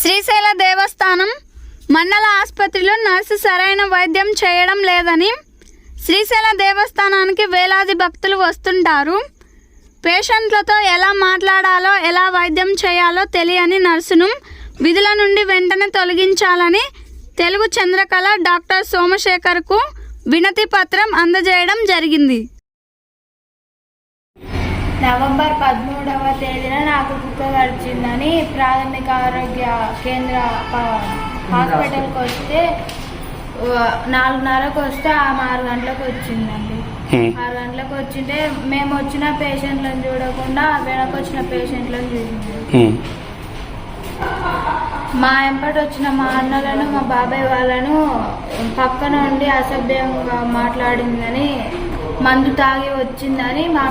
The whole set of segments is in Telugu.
శ్రీశైల దేవస్థానం మండల ఆసుపత్రిలో నర్సు సరైన వైద్యం చేయడం లేదని శ్రీశైల దేవస్థానానికి వేలాది భక్తులు వస్తుంటారు. పేషెంట్లతో ఎలా మాట్లాడాలో ఎలా వైద్యం చేయాలో తెలియని నర్సును విధుల నుండి వెంటనే తొలగించాలని తెలుగు చంద్రకళ డాక్టర్ సోమశేఖర్కు వినతి పత్రం అందజేయడం జరిగింది. నవంబర్ పదమూడవ తేదీన నాకు కుక్క గడిచిందని ప్రాథమిక ఆరోగ్య కేంద్ర హాస్పిటల్కి వస్తే నాలుగున్నరకు వస్తే ఆమె ఆరు గంటలకు వచ్చిందండి. ఆరు గంటలకు వచ్చింటే మేము వచ్చిన పేషెంట్లను చూడకుండా వెనక వచ్చిన పేషెంట్లను చూసింది. మా ఎంపటి వచ్చిన మా అన్నలను మా బాబాయ్ వాళ్ళను పక్కన ఉండి అసభ్యంగా మాట్లాడిందని మందు తాగి వచ్చిందని మా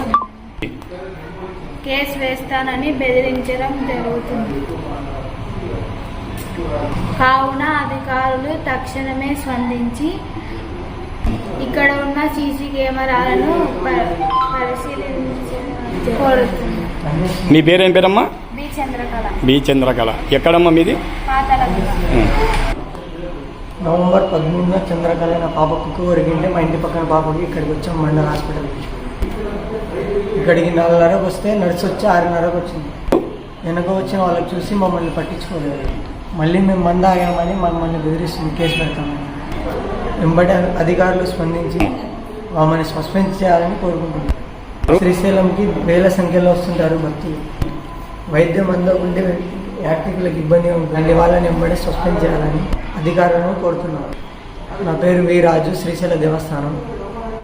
కేసు వేస్తానని బెదిరించడం జరుగుతుంది. కావున అధికారులు తక్షణమే స్పందించి ఇక్కడ ఉన్న సీసీ కెమెరాలను పరిశీలించి మీ పేరేం పేరమ్మా? బి చంద్రకళ. బి చంద్రకళ. ఎక్కడమ్మా మీది. నవంబర్ పదమూడున చంద్రకళ నా పాప కుక్క కొరిగింటే మా ఇంటి పక్కన పాపకి ఇక్కడికి వచ్చాం మండల హాస్పిటల్ ఇక్కడికి నాలుగున్నరకు వస్తే నడిచి వచ్చి ఆరున్నరకు వచ్చింది. వెనక వచ్చిన వాళ్ళకి చూసి మమ్మల్ని పట్టించుకోలేదు. మళ్ళీ మేము మంద ఆగామని మమ్మల్ని బెదిరిస్తుంది కేసు పెడతామని. వెంబడి అధికారులు స్పందించి మమ్మల్ని సస్పెండ్ చేయాలని కోరుకుంటున్నాం శ్రీశైలంకి వేల సంఖ్యలో వస్తుంటారు భక్తులు. వైద్యం అందకుంటే యాత్రికులకు ఇబ్బంది ఉంటుంది. వాళ్ళని వెంబడి సస్పెండ్ చేయాలని అధికారులను కోరుతున్నాను నా పేరు వి రాజు శ్రీశైల దేవస్థానం.